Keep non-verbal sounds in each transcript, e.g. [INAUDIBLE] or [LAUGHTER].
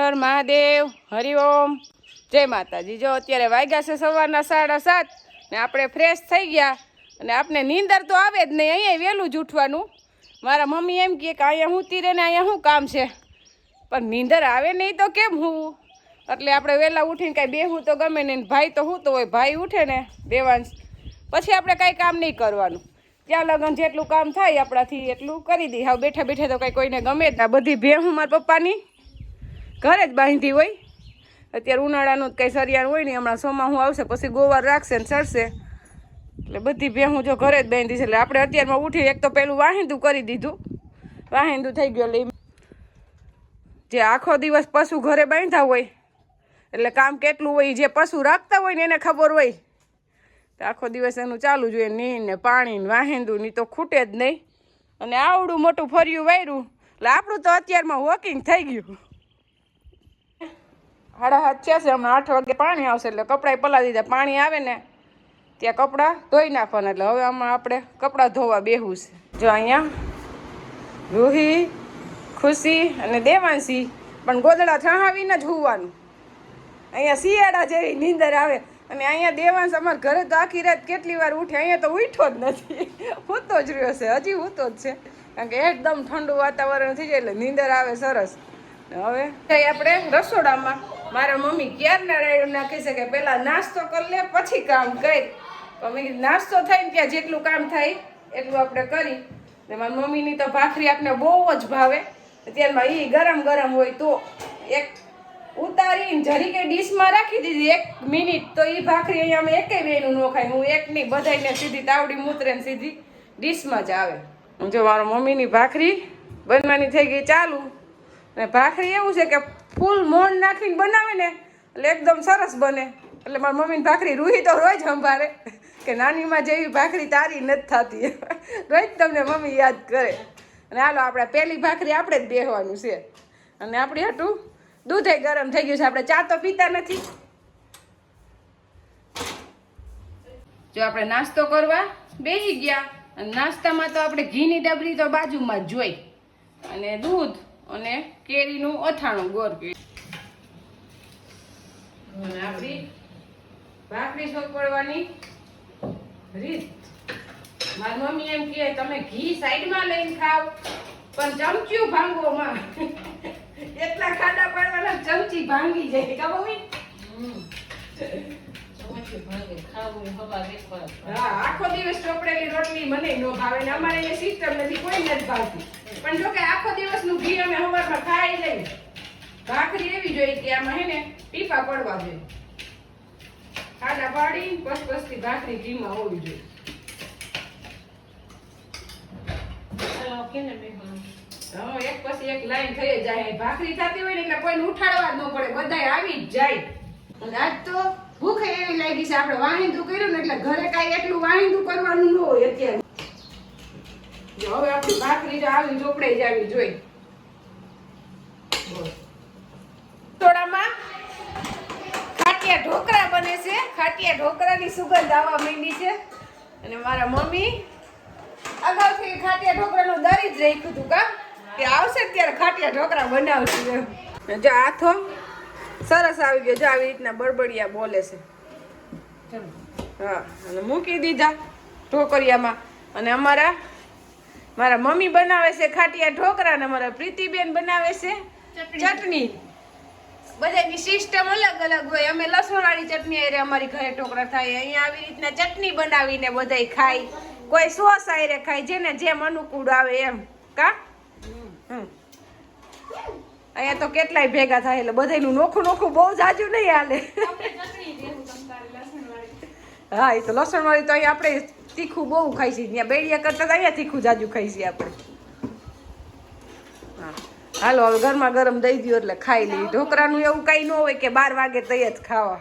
હર મહાદેવ હરિઓમ જય માતાજી. જો અત્યારે વાગ્યા છે સવારના સાડા સાત ને આપણે ફ્રેશ થઈ ગયા અને આપણે નીંદર તો આવે જ નહીં. અહીંયા વહેલું જ ઉઠવાનું. મારા મમ્મી એમ કહે કે અહીંયા હું તીરે ને અહીંયા શું કામ છે. પણ નીંદર આવે નહીં તો કેમ હું? એટલે આપણે વહેલા ઉઠીને કાંઈ બેહું તો ગમે નહીં. ભાઈ તો હું તો હોય, ભાઈ ઉઠે ને દેવાંશ પછી આપણે કાંઈ કામ નહીં કરવાનું. ત્યાં લગન જેટલું કામ થાય આપણાથી એટલું કરી દઈએ હવે બેઠા બેઠા તો કાંઈ કોઈને ગમે જ ના. બધી ભેહું મારા પપ્પાની. ઘરે જ બાંધી હોય. અત્યારે ઉનાળાનું જ કંઈ સરિયાણ હોય ને હમણાં સોમાં હું આવશે, પછી ગોવાર રાખશે ને સરશે એટલે બધી ભેહું જો ઘરે જ બાંધી છે. એટલે આપણે અત્યારમાં ઉઠી એક તો પેલું વાહિંદું કરી દીધું. વાહિંદું થઈ ગયું એટલે જે આખો દિવસ પશુ ઘરે બાંધતા હોય, એટલે કામ કેટલું હોય જે પશુ રાખતા હોય ને એને ખબર હોય. તો આખો દિવસ એનું ચાલુ જોઈએ નીણ ને પાણી ને વાહિંદું ની તો ખૂટે જ નહીં. અને આવડું મોટું ફર્યું વાયરું. એટલે આપણું તો અત્યારમાં વોકિંગ થઈ ગયું. સાડા હાથ છે, હમણાં આઠ વાગે પાણી આવશે એટલે કપડાં પલા દીધા. પાણી આવે ને ત્યાં કપડાં ધોઈ નાખવાના, એટલે હવે આમાં આપણે કપડાં ધોવા બેહવું છે. જો અહીંયા રૂહી, ખુશી અને દેવાંશી, પણ ગોદડા થહાવીને જ હોવાનું. અહીંયા શિયાળા જેવી નીંદર આવે. અને અહીંયા દેવાંશ અમારા ઘરે તો આખી રાત કેટલી વાર ઉઠે, અહીંયા તો ઉઠ્યો જ નથી. હૂતો જ રહ્યો છે, હજી હૂતો જ છે. કારણ કે એકદમ ઠંડુ વાતાવરણ થઈ જાય એટલે નીંદર આવે સરસ. હવે આપણે રસોડામાં મારા મમ્મી ક્યારના નારાયણ નાખે છે કે પહેલાં નાસ્તો કરી લે, પછી કામ કરી. તો મેં નાસ્તો થાય ને ત્યાં જેટલું કામ થાય, એટલું આપણે કરી. ને મારી મમ્મીની તો ભાખરી આપણે બહુ જ ભાવે. ત્યારમાં એ ગરમ ગરમ હોય તો એક ઉતારીને જરી કે ડીશમાં રાખી દીધી, એક મિનિટ તો એ ભાખરી અહીંયા અમે એકે બેનું ન ખાય. હું એક નહીં બધાને સીધી તાવડી મૂતરે સીધી ડીશમાં જ આવે. જો મારો મમ્મીની ભાખરી બનવાની થઈ ગઈ ચાલુ. અને ભાખરી એવું છે કે ફૂલ મોણ નાખીને બનાવે ને એટલે એકદમ સરસ બને. એટલે મારી મમ્મીની ભાખરી રૂહી તો રોજ સંભાળે કે નાનીમાં જેવી ભાખરી તારી નથી થતી. રોજ તમને મમ્મી યાદ કરે. અને હાલો, આપણે પહેલી ભાખરી આપણે જ બેહવાનું છે. અને આપણી હતું દૂધે ગરમ થઈ ગયું છે. આપણે ચા તો પીતા નથી. જો આપણે નાસ્તો કરવા બેસી ગયા. અને નાસ્તામાં તો આપણે ઘીની ડબરી તો બાજુમાં જોઈ. અને દૂધ અને કેરીનું અથાણું ગોર કે અને આપણી ભાખરી સોપડવાની રીત. મારી મમ્મી એમ કહે તમે ઘી સાઈડમાં લઈને ખાવ પણ ચમચ્યું ભાંગોમાં. એટલા ખાડા પાડવાના ચમચી ભાંગી જાય કા મમ્મી હા આખો દિવસ ચોપડેલી રોટલી મને ન ભાવે ને અમારે એ સિસ્ટમ નથી કોઈ નથી ભાવતી. પણ જો કે આખો દિવસનું ઘી અમે સવારમાં ખાઈ લઈએ. ભાખરી એવી જોઈએ કે આમાં હે ને ટીપા પડવા જોઈએ. ખાડા પાડી પસ ભાખરી ઘીમાં હોવી જોઈએ. હા એક પછી એક લાઈન થઈ જાય. ભાખરી થતી હોય ને એટલે કોઈને ઉઠાડવા જ ન પડે. બધાય આવી જ જાય. અને આજ તો ભૂખ એવી લાગી છે, આપણે વાહિંદું કર્યું ને એટલે ઘરે કાંઈ એટલું વાહિંદું કરવાનું ન હોય અત્યારે. હવે આપણી ભાખરી આવી ચોપડાઈ જાવી જોઈ. થોડામાં ખાટિયા ઢોકળા બને છે. ખાટિયા ઢોકળાની સુગંધ આવવા માંડી છે. અને મારા મમ્મી અગાઉથી ખાટિયા ઢોકળાનું દરી જ રાખ્યું હતું, કા? કે આવશે ત્યારે ખાટિયા ઢોકળા બનાવશું એમ. જો આથો સરસ આવી ગયો. જો આવી રીતના બળબડિયા બોલે છે. હા અને મૂકી દીધા ઢોકરિયામાં અને અમારા મારા મમ્મી બનાવે છે ખાટિયા ઢોકરા ને અમારા પ્રીતિબેન બનાવે છે ચટણી. બધાની સિસ્ટમ અલગ અલગ હોય. અમે લસણવાળી ચટણી આરે અમારી ઘરે ઢોકળા થાય. અહીંયા આવી રીતના ચટણી બનાવીને બધાય ખાય. કોઈ સોસ આયરે ખાય જેને જેમ અનુકૂળ આવે એમ. કા? અહીંયા તો કેટલાય ભેગા થાય એટલે બધાયનું નોખું નોખું બહુ જાજુ નહીં હાલે. હા એ તો લસણ વાળી તો અહીંયા આપણે તીખું બહુ ખાઈ છીએ. ત્યાં બેડિયા કરતા અહીંયા તીખું જાજુ ખાઈ છીએ આપણે. હા. હાલો હવે ગરમા ગરમ દઈ દો એટલે ખાઈ લઈએ. ઢોકરાનું એવું કઈ ન હોય કે બાર વાગે તઈ જ ખાવા.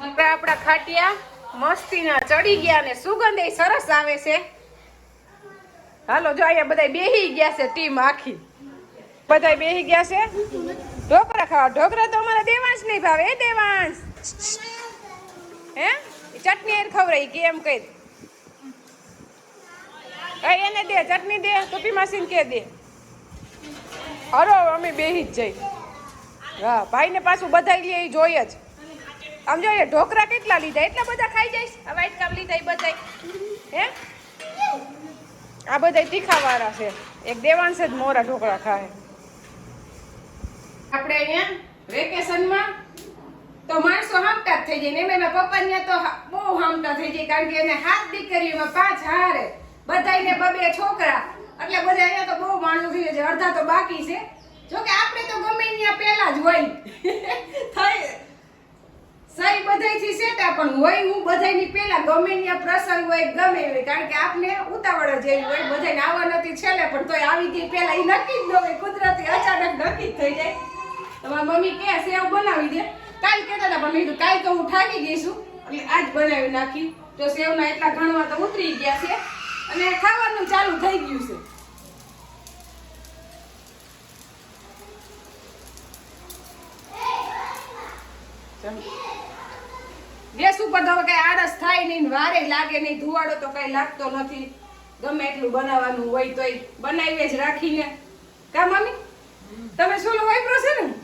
ઢોકરા આપણા ખાટિયા મસ્તીના ચડી ગયા ને સુગંધ એ સરસ આવે છે. હાલો જો અહીંયા બધા બેહી ગયા છે ટીમ આખી. બધા બેહી ગયા છે? ઢોકરા ખાવા. ઢોકરા તો અમારા દેવાંશ નહીં ભાવે એ દેવાંશ? હે? ચટણી એર ખવડાવી કે એમ કહી કઈ એને દે, ચટણી દે, ટોપી માસીને કે દે. હરો અમે બેહી જ જઈ હા, ભાઈને પાછું બધા લે એ જોઈએ જ. આમ જોઈએ, ઢોકરા કેટલા લીધા? એટલા બધા ખાઈ જઈશ? આ વ્હાઈટ કાપ લીધા, એ બધા હે? આ બધા તીખાવાળા છે. એક દેવાંશ જ મોરા ઢોકળા ખાય. આપણે અહીંયા વેકેશનમાં તો માણસો હામટા થઈ જાય ને એના પપ્પાને તો બહુ હામટા થઈ જાય કારણ કે એને હાથ દીકરીઓમાં પાંચ હારે. બધાયને બબે છોકરા. એટલે બધા અહીંયા તો બહુ માણું થઈ છે અડધા તો બાકી છે. જો કે આપણે તો ગમે ત્યાં પહેલા જ હોય. [LAUGHS] થઈ સહી બધાયથી સેટા પણ હોય. હું બધાયની પહેલા ગમે ત્યાં પ્રસંગ હોય, ગમે હોય કારણ કે આપને ઉતાવળ જ એવી હોય. બધાને આવવા નથી છેલ્લે પણ તોય આવી ગઈ પહેલા. એ નક્કી જ ન હોય. કુદરતી અચાનક નક્કી જ થઈ જાય. તમારી મમ્મી કે સેવ બનાવી દે. કાલ કહેતા હતા, પણ મેં કીધું, કાલ તો હું થાકી ગઈ છું. એટલે આજ બનાવી નાખી. તો સેવના એટલા ઘણવા તો ઉતરી ગયા છે. અને ખાવાનું ચાલુ થઈ ગયું છે. ગેસ ઉપર તો કઈ આળસ થાય નહીં વારે લાગે નહીં, ધુવાડો તો કઈ લાગતો નથી. ગમે એટલું બનાવવાનું હોય તોય બનાવી જ રાખીને. કા મમ્મી? તમે શું વાપરો છે ને?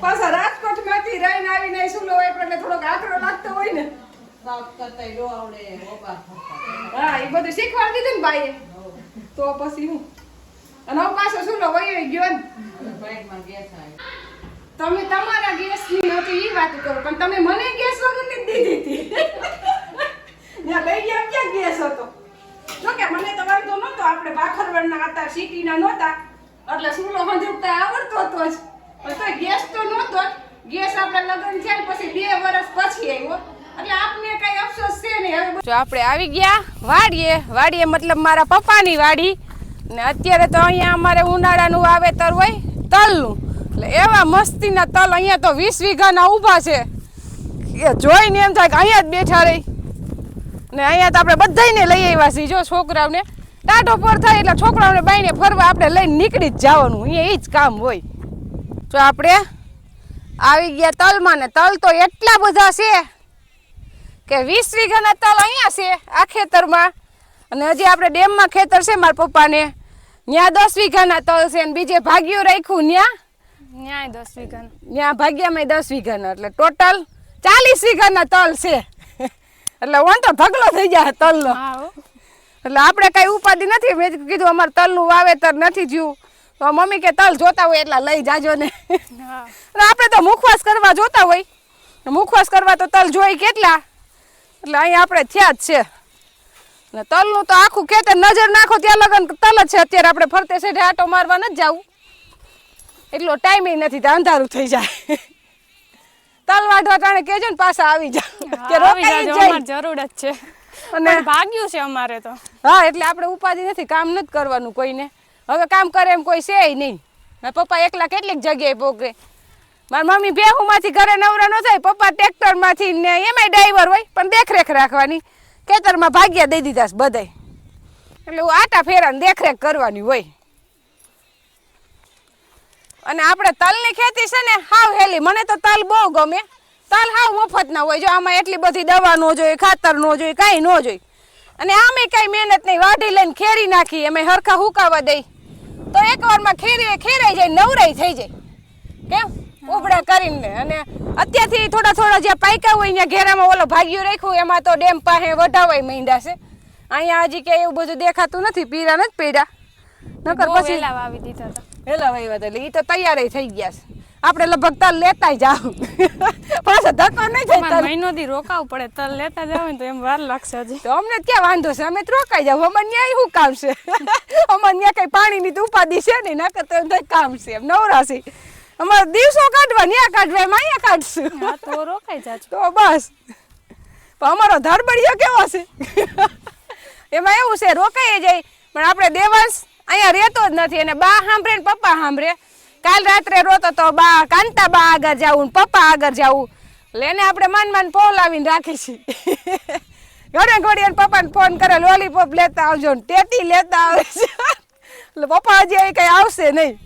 પાછા રાજકોટમાંથી રહીને આવીને શું હોય એટલે થોડોક આકરો લાગતો હોય ને. હા એ બધું શીખવાડી દીધું ને ભાઈએ. તો પછી હું. અને હું પાછો લો, વયો ગયો ને. તમે તમારા ગેસની નથી એ વાત કરો. પણ તમે મને ગેસ વગરની જ દીધી. હતી ત્યાં લઈ ગયા ક્યાં ગેસ હતો? જો કે મને તો નતો આપણે ભાખરવડના હતા સિટીના નહોતા એટલે સુલો હંજુકતા આવડતો હતો જ પણ તોય ગેસ તો નહોતો જ ગેસ આપણે લગ્ન છે ને પછી બે વર્ષ પછી આવ્યો એટલે આપને કઈ અફસોસ છે નહીં હવે જો આપણે આવી ગયા, વાડીએ. વાડીએ મતલબ મારા પપ્પાની વાડી. ને અત્યારે તો અહીંયા અમારે ઉનાળાનું વાવેતર હોય, તલનું. એટલે એવા મસ્તીના તલ અહીંયા તો વીસ વીઘાના ઊભા છે. એ જોઈને એમ થાય કે અહીંયા જ બેઠા રહી. ને અહીંયા તો આપણે બધાયને લઈ આવ્યા છીએ. જો છોકરાઓને ટાટો પર થાય એટલે છોકરાઓને બાઈને ફરવા આપણે લઈને નીકળી જ જવાનું. અહીંયા એ જ કામ હોય. જો આપણે આવી ગયા તલમાં ને તલ તો એટલા બધા છે. કે વીસ વીઘાના તલ અહીંયા છે આ ખેતરમાં. અને હજી આપણે ડેમમાં ખેતર છે મારા પપ્પાને. ત્યાં દસ વીઘાના તલ છે અને બીજે ભાગ્યું રાખ્યું ત્યાં ન્યાય દસ વીઘાના. ત્યાં ભાગ્યામાં દસ વીઘાના. એટલે ટોટલ ચાલીસ વીઘાના તલ છે. એટલે વન તો ઢગલો થઈ જાય તલનો. એટલે આપણે કઈ ઉપાધિ નથી. મેં કીધું અમારે તલનું વાવેતર નથી જ્યું તો મમ્મી કે તલ જોતા હોય એટલા લઈ જાજો ને. અને આપણે તો મુખવાસ કરવા જોતા હોય. મુખવાસ કરવા તો તલ જોઈ કેટલા? એટલે અહીંયા આપણે થયા જ છે. ને તલનું તો આખું ખેતર નજર નાખો ત્યાં લગન તલ જ છે. અત્યારે આપણે ફરતે સેઠે આટો મારવા નથી જવું. એટલો ટાઈમ નથી તો અંધારું થઈ જાય. તલ વાઢવા ટાણે કેજો ને પાછા આવી જાવ કે જરૂર જ છે. અને ભાગ્યું છે અમારે તો. હા એટલે આપણે ઉપાધિ નથી કામ નથી કરવાનું કોઈને. હવે કામ કરે એમ કોઈ છે નહીં. પપ્પા એકલા કેટલીક જગ્યાએ પોકે મારી મમ્મી ભેહુમાંથી ઘરે નવરા ન થાય, પપ્પા ટ્રેક્ટરમાંથી ને એમાંય ડ્રાઈવર હોય, પણ દેખરેખ રાખવાની. ખેતરમાં ભાગ્યા દઈ દીધા છે એટલે હું આટા ફેરાને દેખરેખ કરવાની હોય. અને આપણે તલની ખેતી છે ને, હાવ હેલી. મને તો તલ બહુ ગમે. તલ હાવ મફતના હોય. જો આમાં એટલી બધી દવા ન જોઈએ ખાતર ન જોઈએ કાંઈ ન જોઈએ અને આમે કાંઈ મહેનત નહીં. વાઢી લઈને ખેરી નાખી અમે હરખા હુકાવા દઈ. તો એકવારમાં ખેરી ખેરાઈ જાય નવરાઈ થઈ જાય. કેમ? ઉબડા કરીને અને અત્યારથી થોડા થોડા જ્યાં પાયકા હોય ત્યાં ઘેરામાં ઓલો ભાગ્યું રાખ્યું એમાં તો ડેમ પાસે વઢાવાય માંડ્યા છે. અહીંયા હજી કે એવું બધું દેખાતું નથી પીરા નથી પીડા. નકર પછી વાવી દીધા હતા. હેલા વાવ્યા એટલે એ તો તૈયાર થઈ ગયા છે. આપણે લગભગ તલ લેતા જાવ. [LAUGHS] પાછો ધક્કો નહીં થાય મહિનો દી રોકાવું પડે તલ લેતા જાવ ને તો એમ વાર લાગશે હજી. તો અમને ક્યાં વાંધો છે? અમે તો રોકાઈ જાવ. અમારે ન્યાય શું કામ છે? [LAUGHS] અમારે ત્યાં કઈ પાણીની તો ઉપાધિ છે નહીં નકર તો કામ છે. એમ નવરાશી. અમારે દિવસો કાઢવા ન્યા કાઢવા એમ અહીંયા કાઢશું. તો રોકાઈ જાજો. તો બસ. પણ અમારો ધરબડિયો કેવો છે? એમાં એવું છે રોકાઈ જાય. પણ આપણે દેવાંશ અહીંયા રહેતો જ નથી અને બા સાંભળે ને પપ્પા સાંભળે. કાલ રાત્રે રોતો તો બા કાંતા બા આગળ જવું ને પપ્પા આગળ જાવું એટલે એને આપણે માન માન પોલાવીને રાખી છીએ ઘડે ઘડી પપ્પાને ફોન કરે લોલીપોપ લેતા આવજો ને ટેટી લેતા આવે છે એટલે પપ્પા હજી કઈ આવશે નહીં.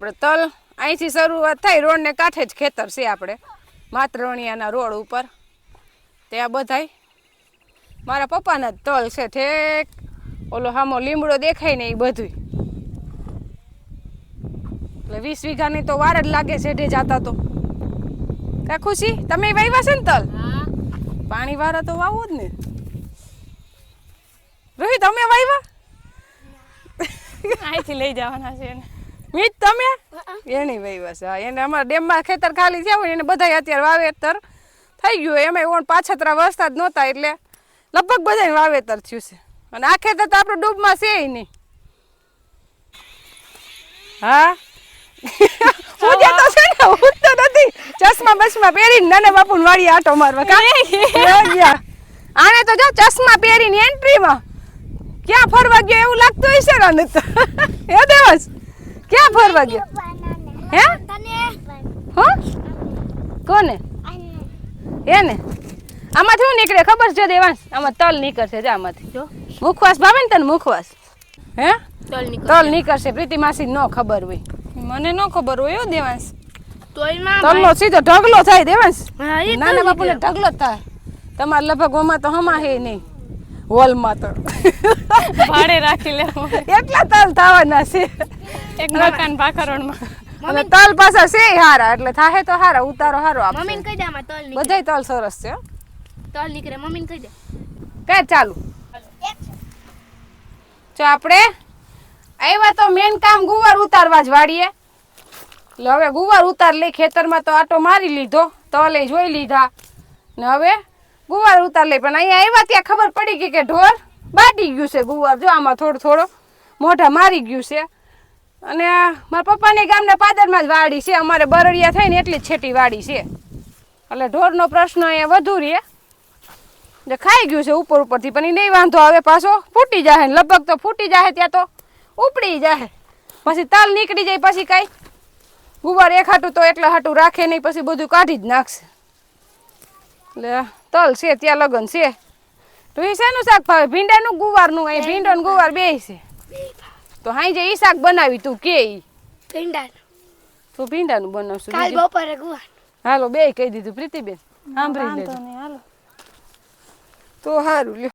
આપણે તલ અહીંથી શરૂઆત થાય રોડને કાંઠે જ ખેતર છે આપણે. માતરણિયાના રોડ ઉપર. ત્યાં બધાય મારા પપ્પાના જ તલ છે ઠેક. ઓલો હામો લીમડો દેખાય ને એ બધું એટલે વીસ વીઘાની તો વાર જ લાગે શેઢે જાતા તો. કા ખુશી? તમે વાવ્યા છે ને તલ? પાણી વાળા તો વાવો જ ને. રોહિત અમે વાવ્યા અહીંથી લઈ જવાના છે એને. મીત તમે? એની વહી બસ હા એને અમારા ડેમમાં ખેતર ખાલી થયા હોય એને બધા અત્યારે વાવેતર થઈ ગયું. એમાં ઓણ પાછતરા વરસાદ નહોતા એટલે લગભગ બધાય વાવેતર થયું છે. અને આ ખેતર તો આપણું ડૂબમાં છે નહીં. હા? [LAUGHS] છે ને હું તો નથી. ચશ્મા બસમાં પહેરીને નાના બાપુ વાળી આટો મારવા. કા. આને તો જો ચશ્મા પહેરીને એન્ટ્રીમાં ક્યાં ફરવા ગયો એવું લાગતું હશે ને તો [LAUGHS] હે ક્યાં ફરવા ગયા હે? હા? કોને? એને? આમાંથી શું નીકળે? ખબર છે દેવાંશ? આમાં તલ નીકળશે જો આમાંથી. જો. મુખવાસ ભાવે ને તને મુખવાસ? હે? તલ નીકળશે. પ્રીતિ માસી નો ખબર હોય. મને ન ખબર હોય હો દેવાંશ. તલનો સીધો ઢગલો થાય દેવાંશ. નાના બાપુને ઢગલો થાય. તમારે લગભગ ઓમાં તો હમા હે નહીં. હોલમાં તો. ભાડે રાખી લેવું. એટલા તલ થવાના છે. એક મકાન ભાખરોડમાં અને તલ પાછા છે હારા એટલે થાહે તો હારા ઉતારો હારો આપ મમ્મીને કહી દે આમાં તલ નીકળે. બધાય તલ સરસ છે તલ નીકળે મમ્મીને કહી દે. કે ચાલુ. જો આપણે આવ્યા તો મેન કામ ગુવાર ઉતારવા જ વાળીએ. એટલે હવે ગુવાર ઉતાર લઈ ખેતરમાં તો આટો મારી લીધો તલે જોઈ લીધા. ને હવે ગુવાર ઉતાર લઈ પણ અહીંયા આવ્યા ત્યાં ખબર પડી ગઈ કે ઢોર બાટી ગયું છે ગુવાર. જો આમાં થોડો થોડો મોઢા મારી ગયું છે. અને મારા પપ્પાની ગામના પાદરમાં જ વાડી છે. અમારે બરડિયા થઈને એટલી જ છેટી વાડી છે. એટલે ઢોરનો પ્રશ્ન અહીંયા વધુ રહે. જે ખાઈ ગયું છે ઉપર ઉપરથી, પણ એ નહીં વાંધો આવે, પાછો ફૂટી જાય ને, લગભગ તો ફૂટી જાય ત્યાં તો ઉપડી જાય પછી તાલ નીકળી જાય પછી કાંઈ. ગુવાર એક હાટું તો એટલા હાટું રાખે નહીં, પછી બધું કાઢી જ નાખશે. એટલે તલ છે ત્યાં લગન છે. તો એ શેનું શાક ભાવે? ભીંડાનું ગુવારનું? અહીં ભીંડો ને ગુવાર બે છે. તો હાઈ જે ઈ શાક બનાવી તું કે ઈ? ભીંડા તો ભીંડાનું બનાવશું. કાલ બપોરે ગુવાર હાલો બે કહી દીધું પ્રીતિબેન. સાંભળી લેજો. હાલો. તો સારું લ્યો.